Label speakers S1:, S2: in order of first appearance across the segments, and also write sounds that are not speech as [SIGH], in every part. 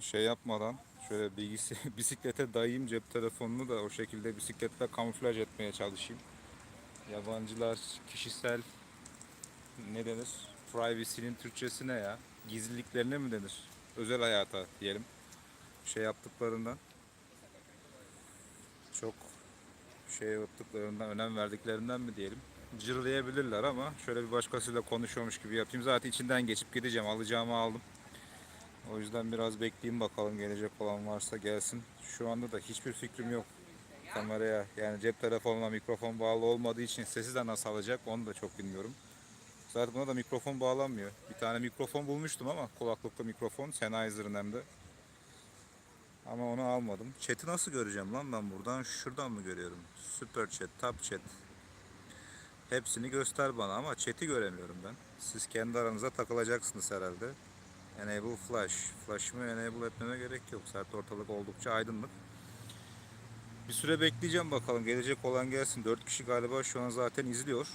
S1: şey yapmadan şöyle bilgisi [LAUGHS] bisiklete dayayayım cep telefonunu da o şekilde bisikletle kamuflaj etmeye çalışayım. Yabancılar kişisel ne denir? Privacy'nin Türkçesi ne ya? Gizliliklerine mi denir? Özel hayata diyelim. Şey yaptıklarından çok şey yaptıklarından, önem verdiklerinden mi diyelim. Cırlayabilirler ama şöyle bir başkasıyla konuşuyormuş gibi yapayım. Zaten içinden geçip gideceğim. Alacağımı aldım. O yüzden biraz bekleyeyim bakalım gelecek olan varsa gelsin. Şu anda da hiçbir fikrim yok kameraya. Yani cep telefonuna mikrofon bağlı olmadığı için sesi de nasıl alacak onu da çok bilmiyorum. Zaten buna da mikrofon bağlanmıyor. Bir tane mikrofon bulmuştum ama kulaklıklı mikrofon. Sennheiser'ın hem de. Ama onu almadım. Chat'i nasıl göreceğim lan ben buradan? Şuradan mı görüyorum? Super chat, top chat. Hepsini göster bana ama chat'i göremiyorum ben. Siz kendi aranıza takılacaksınız herhalde. Enable flash. Flash'ımı enable etmeme gerek yok. Zaten ortalık oldukça aydınlık. Bir süre bekleyeceğim bakalım. Gelecek olan gelsin. 4 kişi galiba şu an zaten izliyor.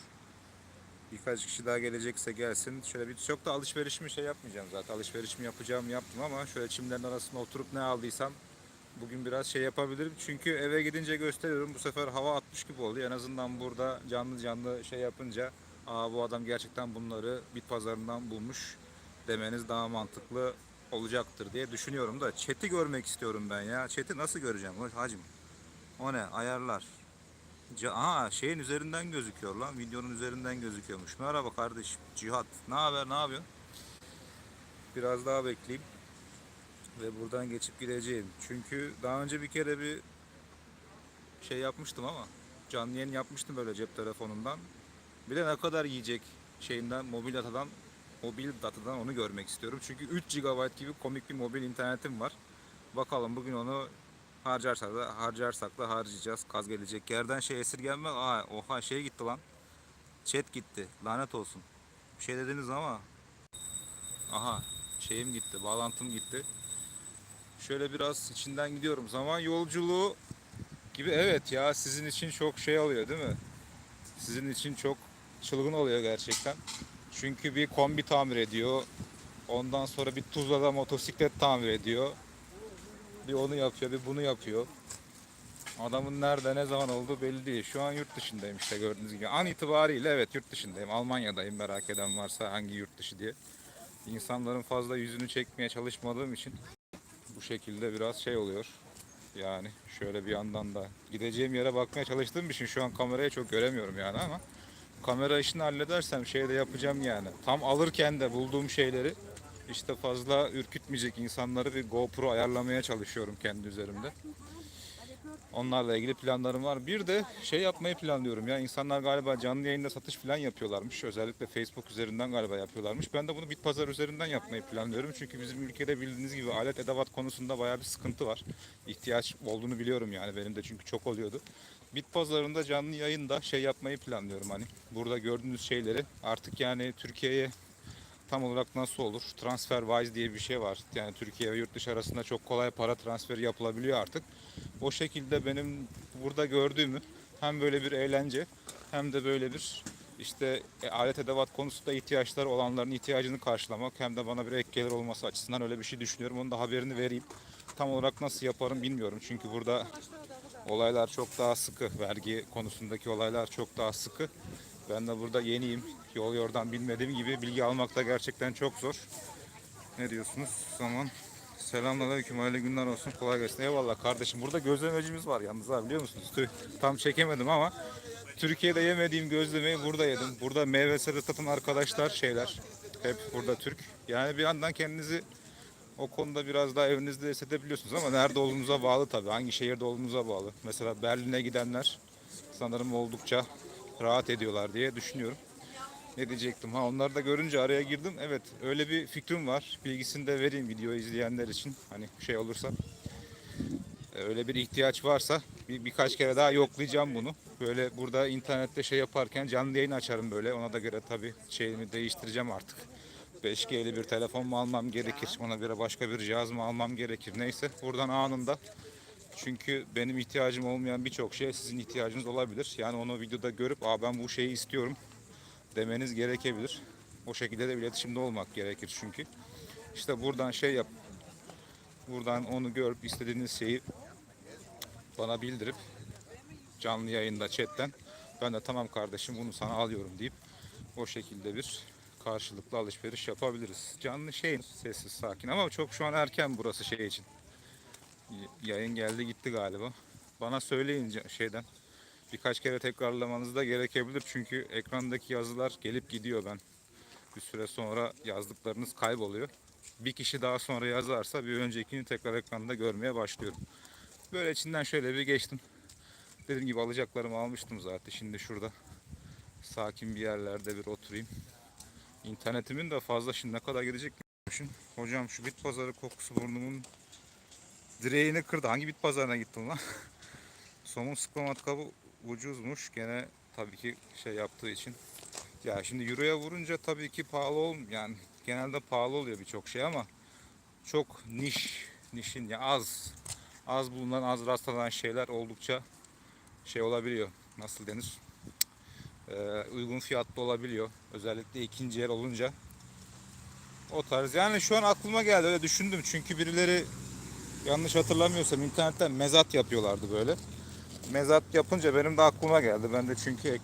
S1: Birkaç kişi daha gelecekse gelsin. Şöyle bir çok da alışverişimi şey yapmayacağım zaten. Alışverişimi yapacağım yaptım ama şöyle çimlerin arasında oturup ne aldıysam bugün biraz şey yapabilirim. Çünkü eve gidince gösteriyorum. Bu sefer hava 60 gibi oluyor. En azından burada canlı canlı şey yapınca Aa bu adam gerçekten bunları bit pazarından bulmuş demeniz daha mantıklı olacaktır diye düşünüyorum da chat'i görmek istiyorum ben ya. Chat'i nasıl göreceğim hacım? O ne? Ayarlar. Aa şeyin üzerinden gözüküyor lan. Videonun üzerinden gözüküyormuş. Merhaba kardeşim. Cihat. Ne haber? Ne yapıyorsun? Biraz daha bekleyeyim. Ve buradan geçip gideceğim. Çünkü daha önce bir kere bir şey yapmıştım ama canlı yayın yapmıştım böyle cep telefonundan. Bir de ne kadar yiyecek şeyinden mobil datadan mobil datadan onu görmek istiyorum. Çünkü 3 GB gibi komik bir mobil internetim var. Bakalım bugün onu harcarsak da harcarsak da harcayacağız. Kaz gelecek. Yerden şey esirgenme. Aa, oha şey gitti lan. Chat gitti. Lanet olsun. Bir şey dediniz ama. Aha şeyim gitti. Bağlantım gitti. Şöyle biraz içinden gidiyorum. Zaman yolculuğu gibi evet ya sizin için çok şey oluyor değil mi? Sizin için çok çılgın oluyor gerçekten. Çünkü bir kombi tamir ediyor. Ondan sonra bir Tuzla'da motosiklet tamir ediyor. Bir onu yapıyor, bir bunu yapıyor. Adamın nerede, ne zaman olduğu belli değil. Şu an yurt dışındayım işte gördüğünüz gibi. An itibariyle evet yurt dışındayım. Almanya'dayım merak eden varsa hangi yurt dışı diye. İnsanların fazla yüzünü çekmeye çalışmadığım için bu şekilde biraz şey oluyor. Yani şöyle bir yandan da gideceğim yere bakmaya çalıştığım için şu an kamerayı çok göremiyorum yani ama kamera işini halledersem şey de yapacağım yani. Tam alırken de bulduğum şeyleri işte fazla ürkütmeyecek insanları bir GoPro ayarlamaya çalışıyorum kendi üzerimde. Onlarla ilgili planlarım var. Bir de şey yapmayı planlıyorum ya. insanlar galiba canlı yayında satış falan yapıyorlarmış. Özellikle Facebook üzerinden galiba yapıyorlarmış. Ben de bunu Bitpazar üzerinden yapmayı planlıyorum. Çünkü bizim ülkede bildiğiniz gibi alet edevat konusunda bayağı bir sıkıntı var. İhtiyaç olduğunu biliyorum yani benim de çünkü çok oluyordu. Bitpazarında canlı yayında şey yapmayı planlıyorum hani. Burada gördüğünüz şeyleri artık yani Türkiye'ye tam olarak nasıl olur? TransferWise diye bir şey var. Yani Türkiye ve yurt dışı arasında çok kolay para transferi yapılabiliyor artık. O şekilde benim burada gördüğümü hem böyle bir eğlence hem de böyle bir işte e, alet edevat konusunda ihtiyaçları olanların ihtiyacını karşılamak hem de bana bir ek gelir olması açısından öyle bir şey düşünüyorum. Onun da haberini vereyim. Tam olarak nasıl yaparım bilmiyorum. Çünkü burada olaylar çok daha sıkı. Vergi konusundaki olaylar çok daha sıkı. Ben de burada yeniyim. Yol yordan bilmediğim gibi bilgi almak da gerçekten çok zor. Ne diyorsunuz? Zaman Selamünaleyküm, hayırlı günler olsun, kolay gelsin. Eyvallah kardeşim. Burada gözlemecimiz var yalnız abi biliyor musunuz? Tam çekemedim ama Türkiye'de yemediğim gözlemeyi burada yedim. Burada meyve satan arkadaşlar şeyler. Hep burada Türk. Yani bir yandan kendinizi o konuda biraz daha evinizde hissedebiliyorsunuz ama nerede olduğunuza bağlı tabii. Hangi şehirde olduğunuza bağlı. Mesela Berlin'e gidenler sanırım oldukça rahat ediyorlar diye düşünüyorum. Ne diyecektim? Ha onları da görünce araya girdim. Evet öyle bir fikrim var. Bilgisini de vereyim video izleyenler için. Hani şey olursa. Öyle bir ihtiyaç varsa bir, birkaç kere daha yoklayacağım bunu. Böyle burada internette şey yaparken canlı yayın açarım böyle. Ona da göre tabii şeyimi değiştireceğim artık. 5G'li bir telefon mu almam gerekir? Ona göre başka bir cihaz mı almam gerekir? Neyse buradan anında çünkü benim ihtiyacım olmayan birçok şey sizin ihtiyacınız olabilir. Yani onu videoda görüp Aa, ben bu şeyi istiyorum demeniz gerekebilir. O şekilde de iletişimde olmak gerekir çünkü. İşte buradan şey yap Buradan onu görüp istediğiniz şeyi bana bildirip canlı yayında chatten ben de tamam kardeşim bunu sana alıyorum deyip o şekilde bir karşılıklı alışveriş yapabiliriz. Canlı şey sessiz sakin ama çok şu an erken burası şey için. Yayın geldi gitti galiba. Bana söyleyin şeyden birkaç kere tekrarlamanız da gerekebilir çünkü ekrandaki yazılar gelip gidiyor ben. Bir süre sonra yazdıklarınız kayboluyor. Bir kişi daha sonra yazarsa bir öncekini tekrar ekranda görmeye başlıyorum. Böyle içinden şöyle bir geçtim. Dediğim gibi alacaklarımı almıştım zaten. Şimdi şurada sakin bir yerlerde bir oturayım. İnternetimin de fazla şimdi ne kadar gidecek bilmiyorum. Hocam şu bit pazarı kokusu burnumun direğini kırdı. Hangi bit pazarına gittin lan? [LAUGHS] Somun sıkma matkabı ucuzmuş. Gene tabii ki şey yaptığı için. Ya şimdi euroya vurunca tabii ki pahalı ol yani genelde pahalı oluyor birçok şey ama çok niş, nişin ya az az bulunan az rastlanan şeyler oldukça şey olabiliyor. Nasıl denir? Ee, uygun fiyatlı olabiliyor. Özellikle ikinci el olunca. O tarz. Yani şu an aklıma geldi öyle düşündüm. Çünkü birileri yanlış hatırlamıyorsam internetten mezat yapıyorlardı böyle. Mezat yapınca benim de aklıma geldi. Ben de çünkü ek,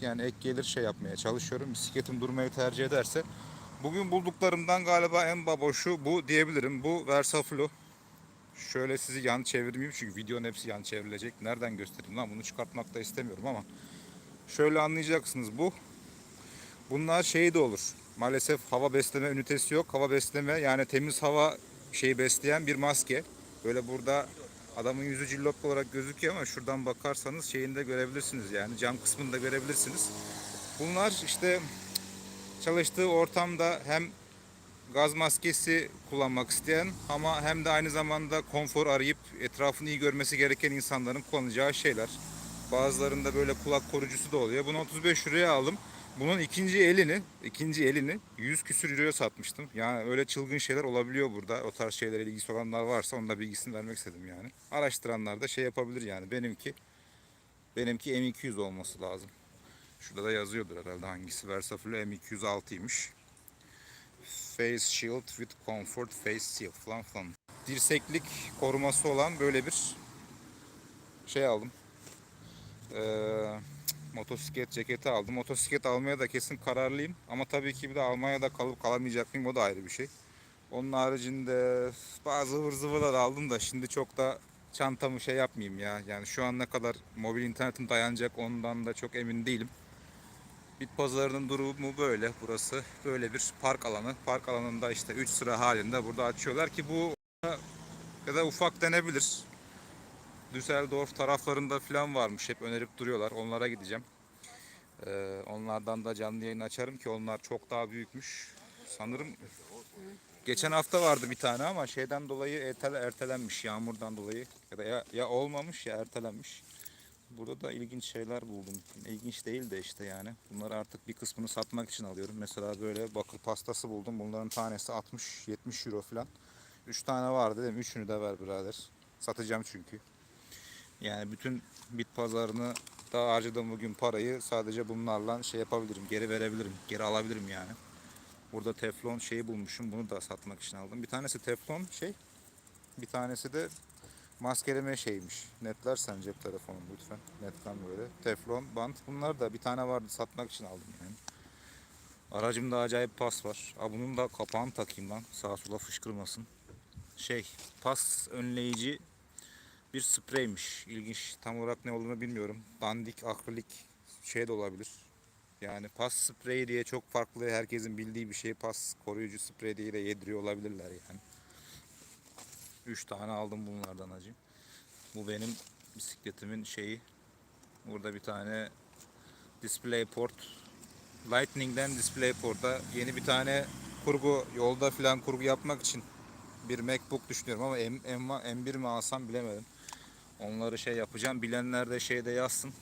S1: yani ek gelir şey yapmaya çalışıyorum. Bisikletim durmayı tercih ederse. Bugün bulduklarımdan galiba en baboşu bu diyebilirim. Bu Versaflo. Şöyle sizi yan çevirmeyeyim çünkü videonun hepsi yan çevrilecek. Nereden göstereyim lan bunu çıkartmak da istemiyorum ama. Şöyle anlayacaksınız bu. Bunlar şey de olur. Maalesef hava besleme ünitesi yok. Hava besleme yani temiz hava şeyi besleyen bir maske. Böyle burada adamın yüzü cillop olarak gözüküyor ama şuradan bakarsanız şeyini de görebilirsiniz yani cam kısmını da görebilirsiniz. Bunlar işte çalıştığı ortamda hem gaz maskesi kullanmak isteyen ama hem de aynı zamanda konfor arayıp etrafını iyi görmesi gereken insanların kullanacağı şeyler. Bazılarında böyle kulak koruyucusu da oluyor. Bunu 35 liraya aldım. Bunun ikinci elini, ikinci elini 100 küsür euroya satmıştım. Yani öyle çılgın şeyler olabiliyor burada. O tarz şeylere ilgisi olanlar varsa onun da bilgisini vermek istedim yani. Araştıranlar da şey yapabilir yani. Benimki benimki M200 olması lazım. Şurada da yazıyordur herhalde hangisi. Versafilo M206'ymış. Face Shield with Comfort Face Seal falan falan. Dirseklik koruması olan böyle bir şey aldım. Ee, motosiklet ceketi aldım. Motosiklet almaya da kesin kararlıyım. Ama tabii ki bir de Almanya'da kalıp kalamayacak mıyım o da ayrı bir şey. Onun haricinde bazı ıvır zıvırlar aldım da şimdi çok da çantamı şey yapmayayım ya. Yani şu an ne kadar mobil internetim dayanacak ondan da çok emin değilim. Bit pazarının durumu böyle. Burası böyle bir park alanı. Park alanında işte 3 sıra halinde burada açıyorlar ki bu ya da ufak denebilir. Düsseldorf taraflarında falan varmış. Hep önerip duruyorlar. Onlara gideceğim. Ee, onlardan da canlı yayın açarım ki onlar çok daha büyükmüş. Sanırım geçen hafta vardı bir tane ama şeyden dolayı ertele, ertelenmiş. Yağmurdan dolayı ya da ya, ya olmamış ya ertelenmiş. Burada da ilginç şeyler buldum. İlginç değil de işte yani. Bunları artık bir kısmını satmak için alıyorum. Mesela böyle bakır pastası buldum. Bunların tanesi 60-70 euro falan. 3 tane vardı dedim. Üçünü de ver birader. Satacağım çünkü. Yani bütün bit pazarını da harcadığım bugün parayı sadece bunlarla şey yapabilirim. Geri verebilirim. Geri alabilirim yani. Burada teflon şeyi bulmuşum. Bunu da satmak için aldım. Bir tanesi teflon şey. Bir tanesi de maskeleme şeymiş. Netlersen cep telefonu lütfen. Netlen böyle. Teflon bant. Bunlar da bir tane vardı satmak için aldım yani. Aracımda acayip pas var. Aa, bunun da kapağını takayım lan. Sağa sola fışkırmasın. Şey pas önleyici bir spreymiş. İlginç. Tam olarak ne olduğunu bilmiyorum. Dandik, akrilik şey de olabilir. Yani pas spreyi diye çok farklı herkesin bildiği bir şey pas koruyucu sprey diye de yediriyor olabilirler yani. 3 tane aldım bunlardan acı. Bu benim bisikletimin şeyi. Burada bir tane DisplayPort Lightning'den DisplayPort'a yeni bir tane kurgu yolda falan kurgu yapmak için bir MacBook düşünüyorum ama M, M, M1 mi alsam bilemedim. Onları şey yapacağım. Bilenler de şeyde yazsın.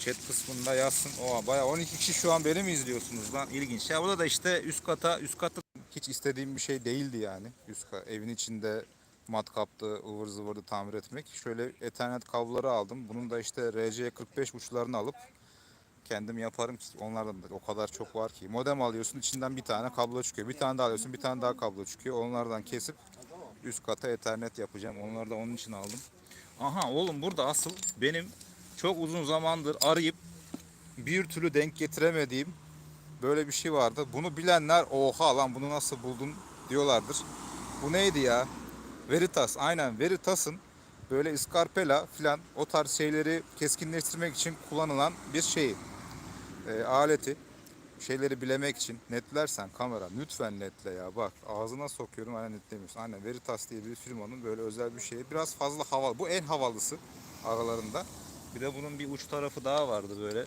S1: Chat kısmında yazsın. Oha bayağı 12 kişi şu an beni mi izliyorsunuz lan? İlginç. Ya burada da işte üst kata üst katı hiç istediğim bir şey değildi yani. Üst kat, evin içinde matkaptı, ıvır zıvırdı tamir etmek. Şöyle ethernet kabloları aldım. Bunun da işte RC45 uçlarını alıp kendim yaparım onlardan da o kadar çok var ki. Modem alıyorsun içinden bir tane kablo çıkıyor. Bir tane daha alıyorsun bir tane daha kablo çıkıyor. Onlardan kesip üst kata ethernet yapacağım. Onları da onun için aldım. Aha oğlum burada asıl benim çok uzun zamandır arayıp bir türlü denk getiremediğim böyle bir şey vardı. Bunu bilenler oha lan bunu nasıl buldun diyorlardır. Bu neydi ya? Veritas. Aynen Veritas'ın böyle iskarpela filan o tarz şeyleri keskinleştirmek için kullanılan bir şeyi. e, aleti. Şeyleri bilemek için netlersen kamera lütfen netle ya bak ağzına sokuyorum aynen netlemiyorsun. Aynen Veritas diye bir firmanın böyle özel bir şeyi biraz fazla havalı. Bu en havalısı aralarında. Bir de bunun bir uç tarafı daha vardı böyle.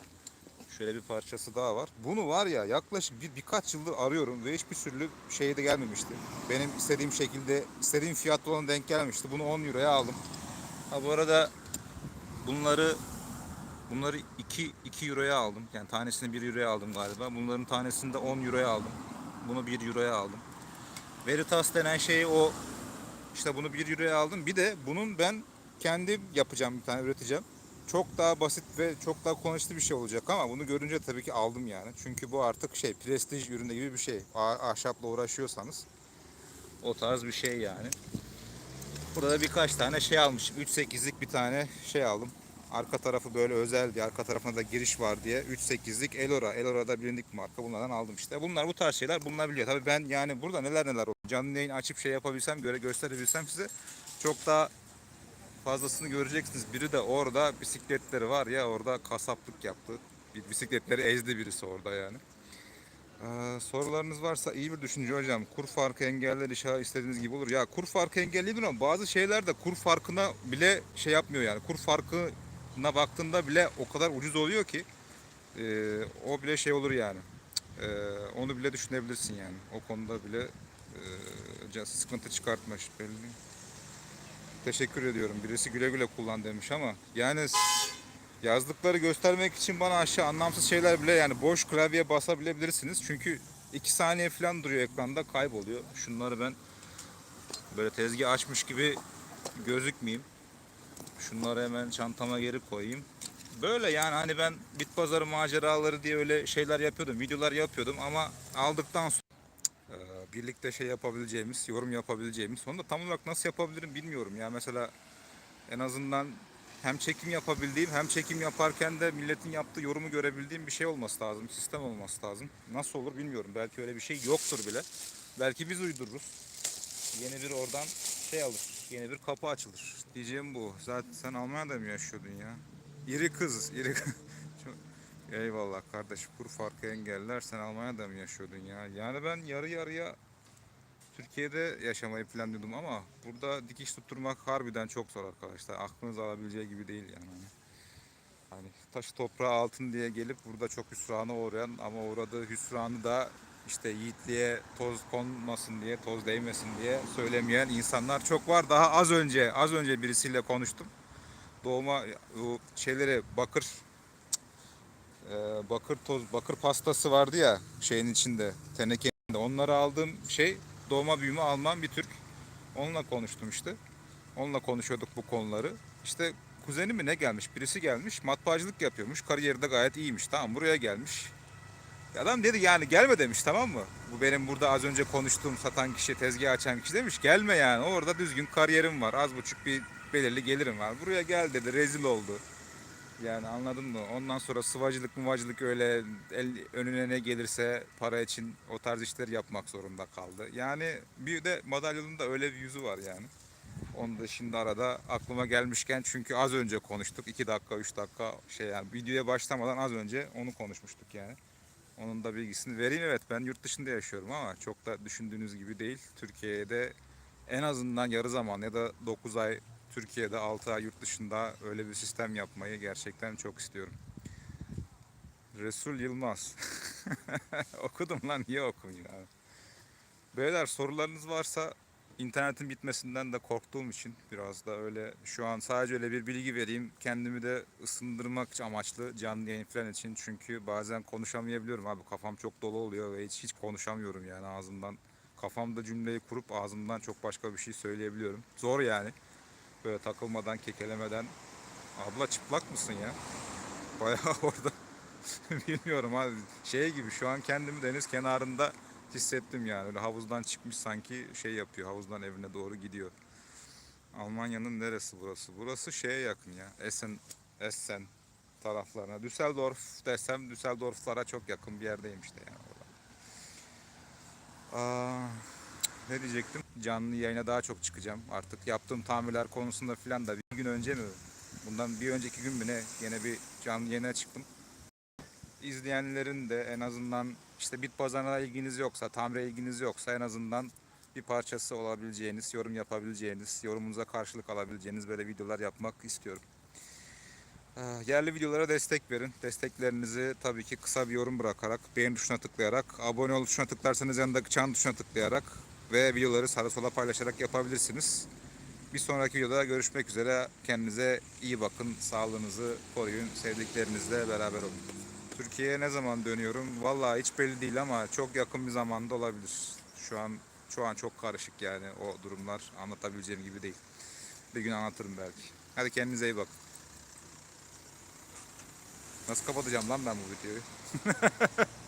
S1: Şöyle bir parçası daha var. Bunu var ya yaklaşık bir birkaç yıldır arıyorum ve hiçbir türlü şey de gelmemişti. Benim istediğim şekilde, istediğim fiyatta olan denk gelmemişti. Bunu 10 euroya aldım. Ha bu arada bunları bunları 2 2 euroya aldım. Yani tanesini 1 euroya aldım galiba. Bunların tanesini de 10 euroya aldım. Bunu 1 euroya aldım. Veritas denen şey o işte bunu 1 euroya aldım. Bir de bunun ben kendim yapacağım bir tane üreteceğim. Çok daha basit ve çok daha kullanışlı bir şey olacak ama bunu görünce tabii ki aldım yani. Çünkü bu artık şey prestij ürünü gibi bir şey. Ah- Ahşapla uğraşıyorsanız o tarz bir şey yani. Burada da birkaç tane şey almışım. 3.8'lik bir tane şey aldım. Arka tarafı böyle özel bir arka tarafına da giriş var diye 3.8'lik Elora. Elora da bilindik bir marka. Bunlardan aldım işte. Bunlar bu tarz şeyler bulunabiliyor. Tabii ben yani burada neler neler oluyor. Canlı yayın açıp şey yapabilsem, göre gösterebilsem size çok daha fazlasını göreceksiniz. Biri de orada bisikletleri var ya orada kasaplık yaptı. Bisikletleri ezdi birisi orada yani. Ee, sorularınız varsa iyi bir düşünce hocam. Kur farkı engeller inşallah istediğiniz gibi olur. Ya kur farkı engellidir ama bazı şeyler de kur farkına bile şey yapmıyor yani. Kur farkına baktığında bile o kadar ucuz oluyor ki e, o bile şey olur yani. E, onu bile düşünebilirsin yani. O konuda bile e, sıkıntı çıkartmış belli. Teşekkür ediyorum. Birisi güle güle kullan demiş ama yani yazdıkları göstermek için bana aşağı anlamsız şeyler bile yani boş klavye basabilebilirsiniz. Çünkü 2 saniye falan duruyor ekranda kayboluyor. Şunları ben böyle tezgah açmış gibi gözükmeyeyim. Şunları hemen çantama geri koyayım. Böyle yani hani ben bit pazarı maceraları diye öyle şeyler yapıyordum. Videolar yapıyordum ama aldıktan sonra ee, birlikte şey yapabileceğimiz, yorum yapabileceğimiz. Onu tam olarak nasıl yapabilirim bilmiyorum. Ya mesela en azından hem çekim yapabildiğim hem çekim yaparken de milletin yaptığı yorumu görebildiğim bir şey olması lazım. Sistem olması lazım. Nasıl olur bilmiyorum. Belki öyle bir şey yoktur bile. Belki biz uydururuz. Yeni bir oradan şey alır. Yeni bir kapı açılır. Diyeceğim bu. Zaten sen Almanya'da mı yaşıyordun ya? İri kız. iri [LAUGHS] Eyvallah kardeş. Kur farkı engeller. Sen Almanya'da mı yaşıyordun ya? Yani ben yarı yarıya Türkiye'de yaşamayı planlıyordum ama burada dikiş tutturmak harbiden çok zor arkadaşlar. Aklınız alabileceği gibi değil yani. Hani, hani taşı toprağı altın diye gelip burada çok hüsrana uğrayan ama uğradığı hüsranı da işte yiğitliğe toz konmasın diye, toz değmesin diye söylemeyen insanlar çok var. Daha az önce, az önce birisiyle konuştum. Doğuma bu şeyleri bakır e, bakır toz, bakır pastası vardı ya şeyin içinde, tenekenin. Onları aldığım şey doğma büyüme Alman bir Türk. Onunla konuştum işte. Onunla konuşuyorduk bu konuları. İşte kuzeni mi ne gelmiş? Birisi gelmiş. Matbaacılık yapıyormuş. Kariyeri de gayet iyiymiş. Tamam buraya gelmiş. Adam dedi yani gelme demiş tamam mı? Bu benim burada az önce konuştuğum satan kişi, tezgah açan kişi demiş. Gelme yani orada düzgün kariyerim var. Az buçuk bir belirli gelirim var. Buraya gel dedi. Rezil oldu. Yani anladın mı? Ondan sonra sıvacılık muvacılık öyle el, önüne ne gelirse para için o tarz işler yapmak zorunda kaldı. Yani bir de madalyonun da öyle bir yüzü var yani. Onu da şimdi arada aklıma gelmişken çünkü az önce konuştuk. 2 dakika 3 dakika şey yani videoya başlamadan az önce onu konuşmuştuk yani. Onun da bilgisini vereyim. Evet ben yurt dışında yaşıyorum ama çok da düşündüğünüz gibi değil. Türkiye'de en azından yarı zaman ya da 9 ay Türkiye'de 6 ay yurt dışında öyle bir sistem yapmayı gerçekten çok istiyorum. Resul Yılmaz. [LAUGHS] Okudum lan niye okumayayım abi. Beyler sorularınız varsa internetin bitmesinden de korktuğum için biraz da öyle şu an sadece öyle bir bilgi vereyim. Kendimi de ısındırmak amaçlı canlı yayın falan için. Çünkü bazen konuşamayabiliyorum abi. Kafam çok dolu oluyor ve hiç hiç konuşamıyorum yani ağzımdan. Kafamda cümleyi kurup ağzımdan çok başka bir şey söyleyebiliyorum. Zor yani. Böyle takılmadan, kekelemeden. Abla çıplak mısın ya? Bayağı [LAUGHS] orada Bilmiyorum abi. Şey gibi şu an kendimi deniz kenarında hissettim yani. Öyle havuzdan çıkmış sanki şey yapıyor. Havuzdan evine doğru gidiyor. Almanya'nın neresi burası? Burası şeye yakın ya. Essen, Essen taraflarına. Düsseldorf desem Düsseldorf'lara çok yakın bir yerdeyim işte yani. Aa, ne diyecektim? Canlı yayına daha çok çıkacağım. Artık yaptığım tamirler konusunda filan da bir gün önce mi? Bundan bir önceki gün mü ne? Yine bir canlı yayına çıktım. İzleyenlerin de en azından işte bit pazarına ilginiz yoksa, tamire ilginiz yoksa en azından bir parçası olabileceğiniz, yorum yapabileceğiniz, yorumunuza karşılık alabileceğiniz böyle videolar yapmak istiyorum. Ee, Yerli videolara destek verin. Desteklerinizi tabii ki kısa bir yorum bırakarak, beğen tuşuna tıklayarak, abone ol tuşuna tıklarsanız yanındaki çan tuşuna tıklayarak ve videoları sağa sola paylaşarak yapabilirsiniz. Bir sonraki videoda görüşmek üzere. Kendinize iyi bakın. Sağlığınızı koruyun. Sevdiklerinizle beraber olun. Türkiye'ye ne zaman dönüyorum? Vallahi hiç belli değil ama çok yakın bir zamanda olabilir. Şu an şu an çok karışık yani o durumlar anlatabileceğim gibi değil. Bir gün anlatırım belki. Hadi kendinize iyi bakın. Nasıl kapatacağım lan ben bu videoyu? [LAUGHS]